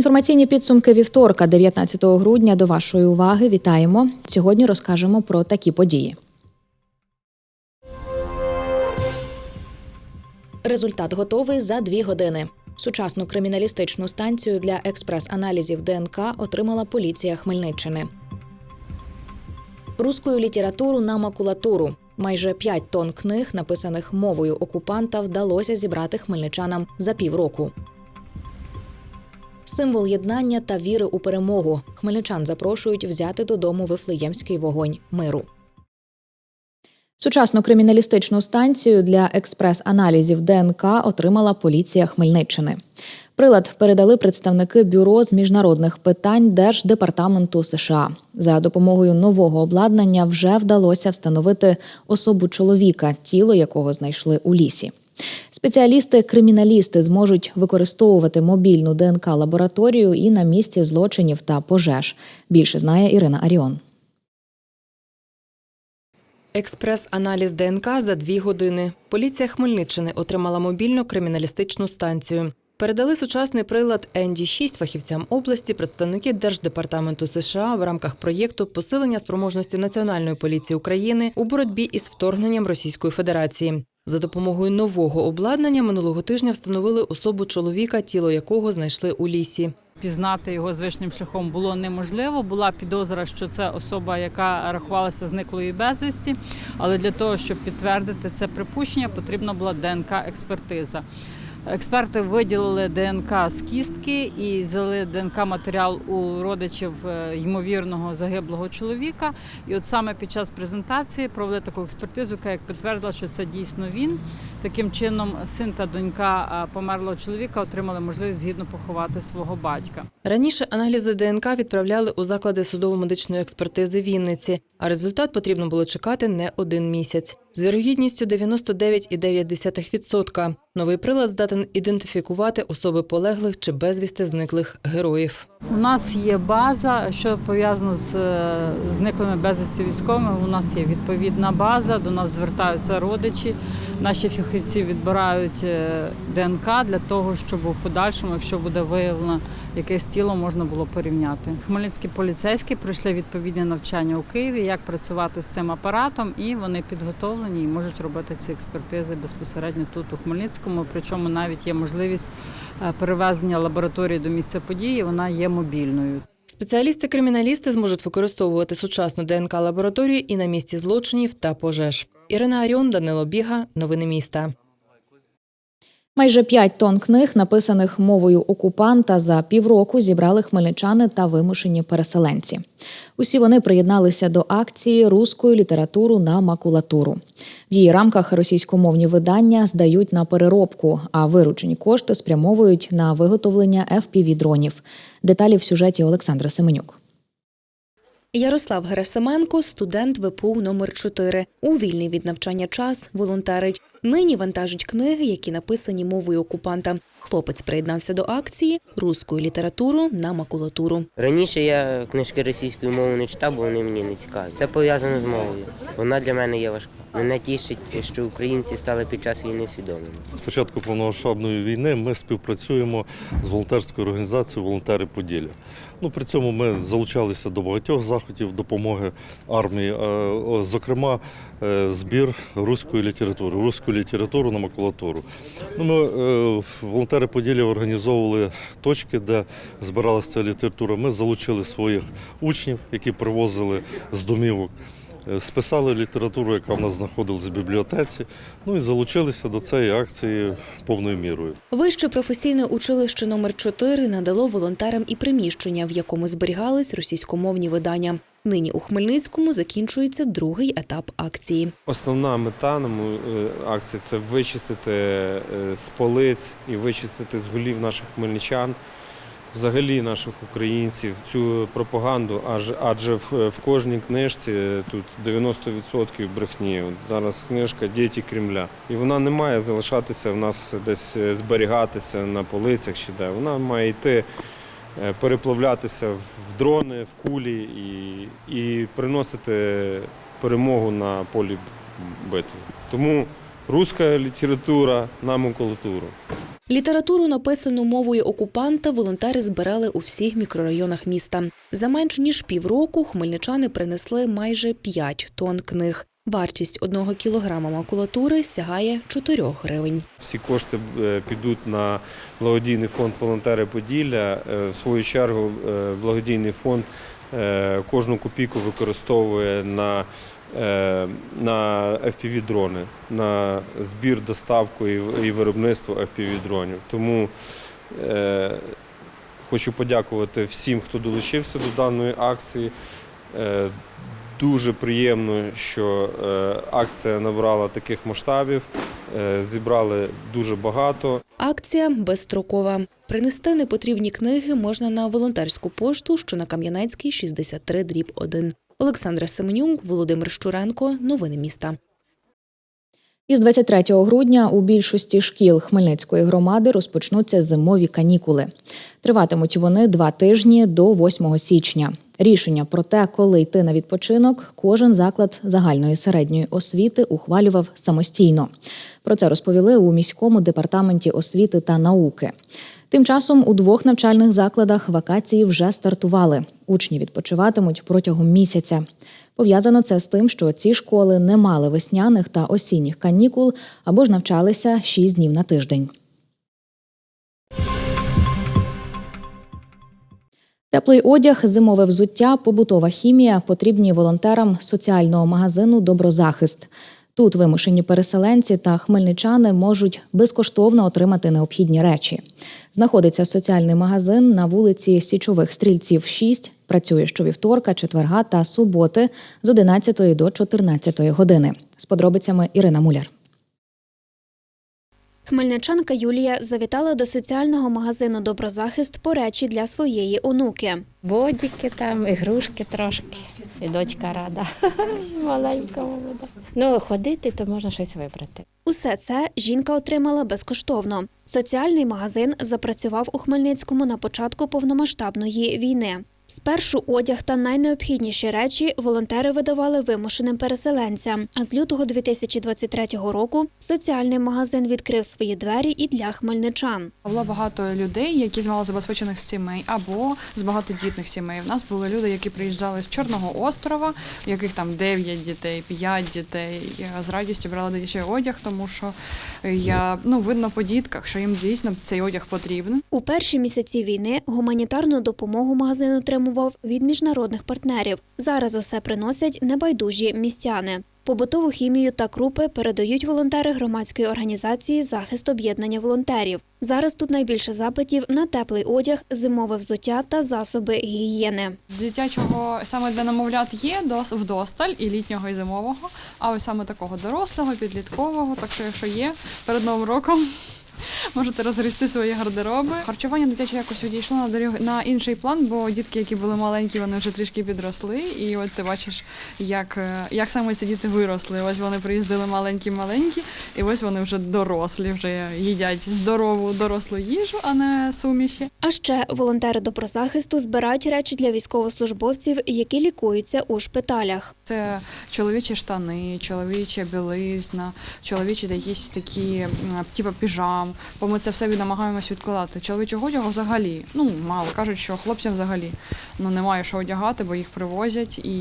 Інформаційні підсумки вівторка, 19 грудня. До вашої уваги вітаємо. Сьогодні розкажемо про такі події. Результат готовий за дві години. Сучасну криміналістичну станцію для експрес-аналізів ДНК отримала поліція Хмельниччини. Рускою літературу на макулатуру. Майже 5 тонн книг, написаних мовою окупанта, вдалося зібрати хмельничанам за півроку. Символ єднання та віри у перемогу. Хмельничан запрошують взяти додому вифлеємський вогонь миру. Сучасну криміналістичну станцію для експрес-аналізів ДНК отримала поліція Хмельниччини. Прилад передали представники бюро з міжнародних питань Держдепартаменту США. За допомогою нового обладнання вже вдалося встановити особу чоловіка, тіло якого знайшли у лісі. Спеціалісти-криміналісти зможуть використовувати мобільну ДНК лабораторію і на місці злочинів та пожеж. Більше знає Ірина Аріон. Експрес-аналіз ДНК за дві години. Поліція Хмельниччини отримала мобільну криміналістичну станцію. Передали сучасний прилад ND6 фахівцям області представники Держдепартаменту США в рамках проєкту посилення спроможності Національної поліції України у боротьбі із вторгненням Російської Федерації. За допомогою нового обладнання минулого тижня встановили особу чоловіка, тіло якого знайшли у лісі. Пізнати його звичним шляхом було неможливо. Була підозра, що це особа, яка рахувалася зниклою безвісті. Але для того, щоб підтвердити це припущення, потрібна була ДНК-експертиза. Експерти виділили ДНК з кістки і взяли ДНК матеріал у родичів е, ймовірного загиблого чоловіка. І от саме під час презентації провели таку експертизу, яка як підтвердила, що це дійсно він. Таким чином, син та донька е, померлого чоловіка отримали можливість згідно поховати свого батька. Раніше аналізи ДНК відправляли у заклади судово-медичної експертизи Вінниці, а результат потрібно було чекати не один місяць. З вірогідністю 99,9%. Новий прилад здатен ідентифікувати особи полеглих чи безвісти зниклих героїв. У нас є база, що пов'язано з е, зниклими безвісти військовими. У нас є відповідна база, до нас звертаються родичі. Наші фахівці відбирають е, ДНК для того, щоб у подальшому, якщо буде виявлено якесь тіло, можна було порівняти. Хмельницькі поліцейські пройшли відповідне навчання у Києві, як працювати з цим апаратом, і вони підготовлені і можуть робити ці експертизи безпосередньо тут, у Хмельницькому. Причому навіть є можливість е, перевезення лабораторії до місця події. Вона є мобільною. Спеціалісти-криміналісти зможуть використовувати сучасну ДНК лабораторію і на місці злочинів та пожеж. Ірина Аріон, Данило Біга, новини міста. Майже 5 тонн книг, написаних мовою окупанта, за півроку зібрали хмельничани та вимушені переселенці. Усі вони приєдналися до акції Руською літературу на макулатуру. В її рамках російськомовні видання здають на переробку, а виручені кошти спрямовують на виготовлення fpv дронів. Деталі в сюжеті Олександра Семенюк. Ярослав Герасименко, студент ВПУ номер 4 У вільний від навчання час волонтерить. Нині вантажить книги, які написані мовою окупанта. Хлопець приєднався до акції Руською літературу на макулатуру. Раніше я книжки російською мовою не читав, бо вони мені не цікаві. Це пов'язано з мовою. Вона для мене є важка. Мене тішить, що українці стали під час війни свідомими. З початку повномасштабної війни ми співпрацюємо з волонтерською організацією Волонтери Поділля. Ну, при цьому ми залучалися до багатьох заходів допомоги армії, зокрема, е, збір руської літератури, руську літературу на макулатуру. Ну, ми, е, волонтери Поділля організовували точки, де збиралася ця література. Ми залучили своїх учнів, які привозили з домівок. Е, Списали літературу, яка в нас знаходилась в бібліотеці, ну і залучилися до цієї акції повною мірою. Вище професійне училище номер 4 надало волонтерам і приміщення, в якому зберігались російськомовні видання. Нині у Хмельницькому закінчується другий етап акції. Основна мета е, акції це вичистити е, з полиць і вичистити з голів наших хмельничан, взагалі наших українців, цю пропаганду, аж- адже в, кожній книжці тут 90% брехні. Зараз книжка Діти Кремля. І вона не має залишатися в нас десь е, зберігатися на полицях чи де. Вона має йти переплавлятися в дрони, в кулі і, і приносити перемогу на полі битви. Тому руська література на макулатуру. Літературу, написану мовою окупанта, волонтери збирали у всіх мікрорайонах міста. За менш ніж півроку хмельничани принесли майже 5 тонн книг. Вартість одного кілограма макулатури сягає 4 гривень. Всі кошти е, підуть на благодійний фонд Волонтери Поділля. Е, В свою чергу е, благодійний фонд кожну копійку використовує на, на FPV-дрони, на збір, доставку і виробництво FPV-дронів. Тому хочу подякувати всім, хто долучився до даної акції. Дуже приємно, що е, акція набрала таких масштабів. Е, Зібрали дуже багато. Акція безстрокова. Принести непотрібні книги можна на волонтерську пошту, що на Кам'янецькій 63 дріб 1. Олександра Семенюк, Володимир Щуренко. Новини міста. Із 23 грудня у більшості шкіл Хмельницької громади розпочнуться зимові канікули. Триватимуть вони два тижні до 8 січня. Рішення про те, коли йти на відпочинок, кожен заклад загальної середньої освіти ухвалював самостійно. Про це розповіли у міському департаменті освіти та науки. Тим часом у двох навчальних закладах вакації вже стартували. Учні відпочиватимуть протягом місяця. Пов'язано це з тим, що ці школи не мали весняних та осінніх канікул або ж навчалися 6 днів на тиждень. Теплий одяг, зимове взуття, побутова хімія потрібні волонтерам соціального магазину Доброзахист. Тут вимушені переселенці та хмельничани можуть безкоштовно отримати необхідні речі. Знаходиться соціальний магазин на вулиці Січових стрільців 6. Працює щовівторка, четверга та суботи з 11 до 14 години. З подробицями Ірина Муляр. Хмельничанка Юлія завітала до соціального магазину Доброзахист по речі для своєї онуки. Бодіки там, ігрушки трошки. І дочка рада. Маленька молода. Ну, ходити, то можна щось вибрати. Усе це жінка отримала безкоштовно. Соціальний магазин запрацював у Хмельницькому на початку повномасштабної війни. Спершу одяг та найнеобхідніші речі волонтери видавали вимушеним переселенцям. А з лютого 2023 року соціальний магазин відкрив свої двері і для хмельничан. Було багато людей, які з малозабезпечених сімей або з багатодітних сімей. У нас були люди, які приїжджали з Чорного острова, у яких там 9 дітей, 5 дітей. Я з радістю брала дитячий одяг, тому що я ну видно по дітках, що їм дійсно цей одяг потрібен. У перші місяці війни гуманітарну допомогу магазин отримував від міжнародних партнерів. Зараз усе приносять небайдужі містяни. Побутову хімію та крупи передають волонтери громадської організації Захист об'єднання волонтерів. Зараз тут найбільше запитів на теплий одяг, зимове взуття та засоби гігієни. Дитячого саме для немовлят є дос- вдосталь і літнього, і зимового. А ось саме такого дорослого, підліткового. Так що, якщо є перед новим роком. Можете розгрісти свої гардероби. Харчування дитяче якось відійшло на доріг на інший план, бо дітки, які були маленькі, вони вже трішки підросли. І от ти бачиш, як, е, як саме ці діти виросли. Ось вони приїздили маленькі-маленькі, і ось вони вже дорослі, вже їдять здорову дорослу їжу, а не суміші. А ще волонтери доброзахисту збирають речі для військовослужбовців, які лікуються у шпиталях. Це чоловічі штани, чоловіча білизна, чоловічі якісь такі, типу піжам. Бо ми це все намагаємось відкладати. Чоловічого одягу взагалі, ну мало кажуть, що хлопцям взагалі ну немає що одягати, бо їх привозять і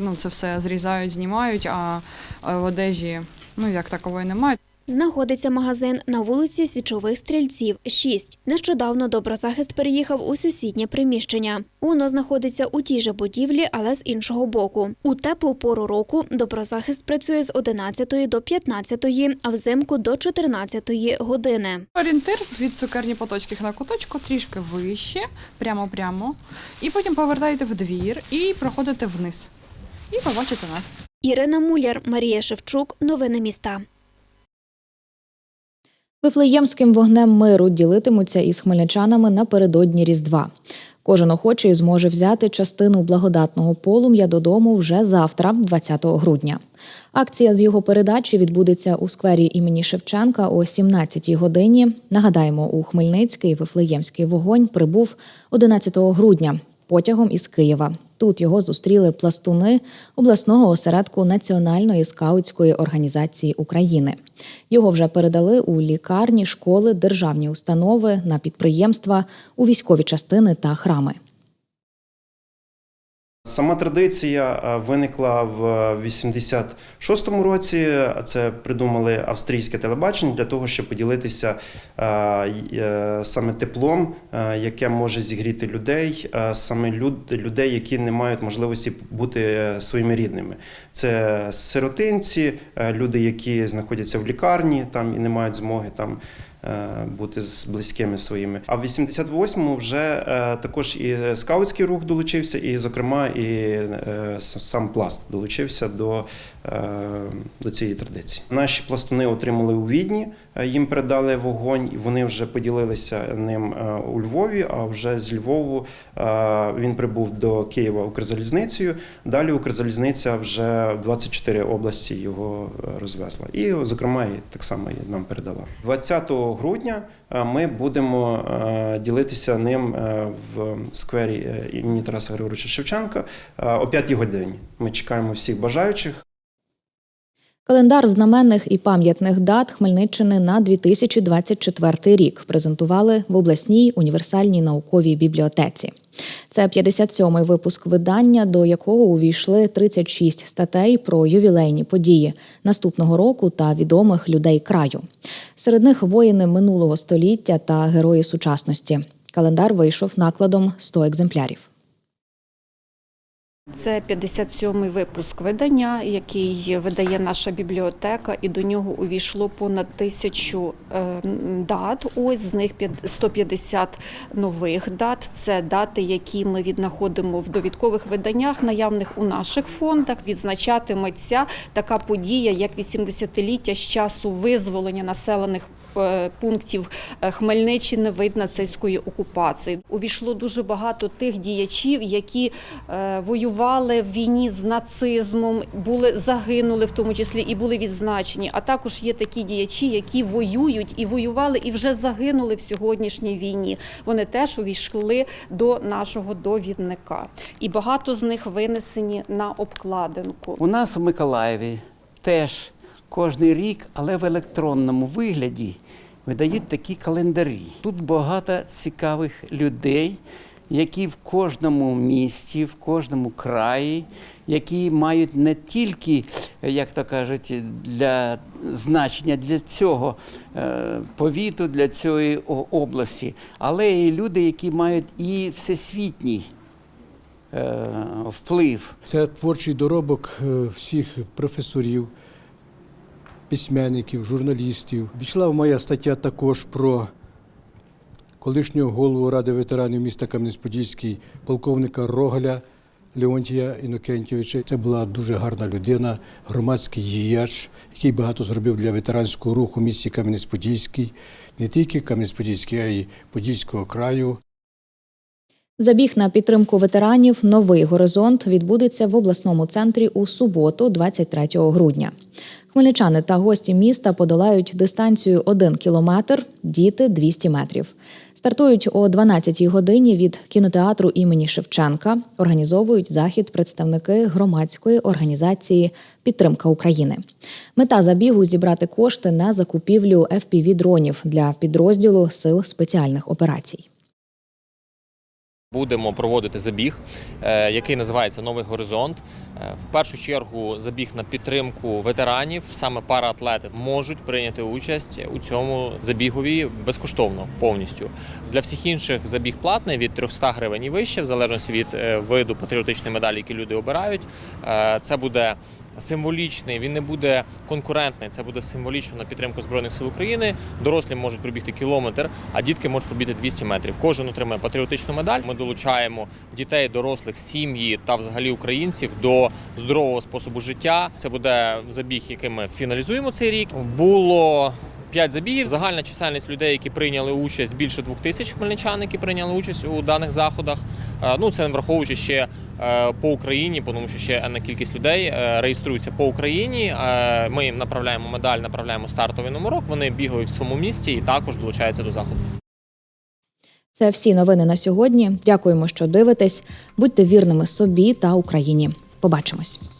ну це все зрізають, знімають. А е, в одежі ну як такової немає. Знаходиться магазин на вулиці Січових стрільців 6. Нещодавно доброзахист переїхав у сусіднє приміщення. Воно знаходиться у тій же будівлі, але з іншого боку. У теплу пору року доброзахист працює з 11 до 15, а взимку до 14 години. Орієнтир від цукерні поточки на куточку трішки вище, прямо-прямо. І потім повертаєте в двір і проходите вниз. І побачите нас. Ірина Муляр, Марія Шевчук. Новини міста. Вифлеємським вогнем миру ділитимуться із хмельничанами напередодні Різдва. Кожен охочий зможе взяти частину благодатного полум'я додому вже завтра, 20 грудня. Акція з його передачі відбудеться у сквері імені Шевченка о 17-й годині. Нагадаємо, у Хмельницький Вифлеємський вогонь прибув 11 грудня потягом із Києва. Тут його зустріли пластуни обласного осередку Національної скаутської організації України. Його вже передали у лікарні, школи, державні установи, на підприємства, у військові частини та храми. Сама традиція е, виникла в 86-му році. Це придумали австрійське телебачення для того, щоб поділитися е, е, саме теплом, е, яке може зігріти людей, е, саме люд- людей, які не мають можливості бути е, своїми рідними. Це сиротинці, е, люди, які знаходяться в лікарні там і не мають змоги там. Е, Бути з близькими своїми. А в 88-му вже е, також і скаутський рух долучився, і, зокрема, і е, сам пласт долучився до, до цієї традиції. Наші пластуни отримали у Відні, е, їм передали вогонь, і вони вже поділилися ним е, у Львові. А вже з Львову е, він прибув до Києва Укрзалізницею. Далі Укрзалізниця вже в 24 області його розвезла. І, зокрема, і так само і нам передала. 20 грудня ми будемо ділитися ним в сквері імені Тараса Григоровича Шевченка о 5 годині. Ми чекаємо всіх бажаючих. Календар знаменних і пам'ятних дат Хмельниччини на 2024 рік презентували в обласній універсальній науковій бібліотеці. Це 57-й випуск видання, до якого увійшли 36 статей про ювілейні події наступного року та відомих людей краю. Серед них воїни минулого століття та герої сучасності. Календар вийшов накладом 100 екземплярів. Це 57-й випуск видання, який видає наша бібліотека, і до нього увійшло понад тисячу е, дат. Ось з них п'ят- 150 нових дат. Це дати, які ми віднаходимо в довідкових виданнях, наявних у наших фондах. Відзначатиметься така подія, як 80-ліття з часу визволення населених пунктів е, Хмельниччини від нацистської окупації. Увійшло дуже багато тих діячів, які е, воювали в війні з нацизмом, були загинули в тому числі і були відзначені. А також є такі діячі, які воюють і воювали, і вже загинули в сьогоднішній війні. Вони теж увійшли до нашого довідника, і багато з них винесені на обкладинку. У нас в Миколаєві теж кожний рік, але в електронному вигляді видають такі календарі. Тут багато цікавих людей, які в кожному місті, в кожному краї, які мають не тільки, як то кажуть, для значення для цього е, повіту, для цієї області, але і люди, які мають і всесвітній е, вплив. Це творчий доробок е, всіх професорів, письменників, журналістів. Війшла моя стаття також про колишнього голову Ради ветеранів міста Кам'янець-Подільський, полковника Рогаля Леонтія Інокентьовича. Це була дуже гарна людина, громадський діяч, який багато зробив для ветеранського руху в місті Кам'янець-Подільський, не тільки Кам'янець-Подільський, а й Подільського краю. Забіг на підтримку ветеранів Новий горизонт відбудеться в обласному центрі у суботу, 23 грудня. Хмельничани та гості міста подолають дистанцію 1 кілометр, діти 200 метрів. Стартують о 12-й годині від кінотеатру імені Шевченка. Організовують захід представники громадської організації Підтримка України. Мета забігу зібрати кошти на закупівлю fpv дронів для підрозділу сил спеціальних операцій. Будемо проводити забіг, е, який називається Новий горизонт. В першу чергу забіг на підтримку ветеранів. Саме параатлети можуть прийняти участь у цьому забігові безкоштовно повністю. Для всіх інших забіг платний від 300 гривень і вище, в залежності від е, виду патріотичної медалі, які люди обирають. Е, Це буде символічний, він не буде конкурентний. Це буде символічно на підтримку збройних сил України. Дорослі можуть пробігти кілометр, а дітки можуть пробігти 200 метрів. Кожен отримає патріотичну медаль. Ми долучаємо дітей, дорослих, сім'ї та взагалі українців до здорового способу життя. Це буде забіг, який ми фіналізуємо цей рік. Було П'ять забігів. Загальна чисельність людей, які прийняли участь, більше двох тисяч хмельничан, які прийняли участь у даних заходах. Е, Ну це не враховуючи ще е, по Україні, тому що ще на кількість людей е, реєструються по Україні. Ми їм направляємо медаль, направляємо стартовий номерок. Вони бігають в своєму місті і також долучаються до заходу. Це всі новини на сьогодні. Дякуємо, що дивитесь. Будьте вірними собі та Україні. Побачимось.